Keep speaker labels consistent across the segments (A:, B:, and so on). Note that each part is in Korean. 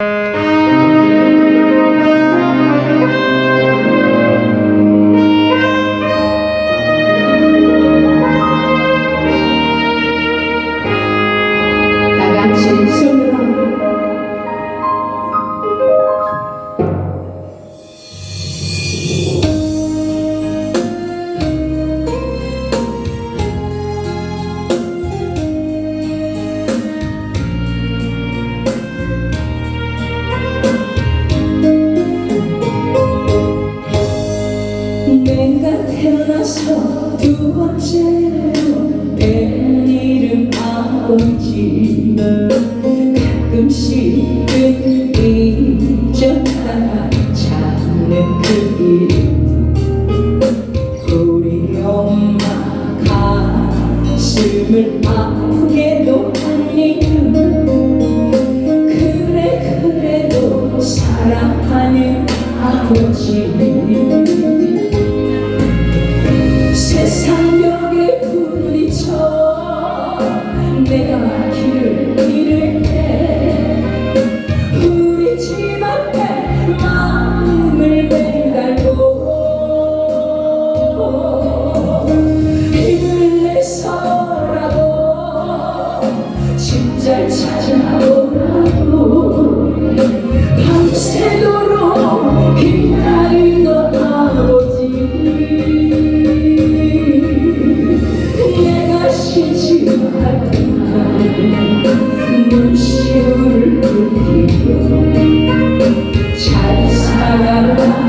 A: you 두 번째로 내 이름 아버지 잘 살아라.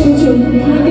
A: 求求。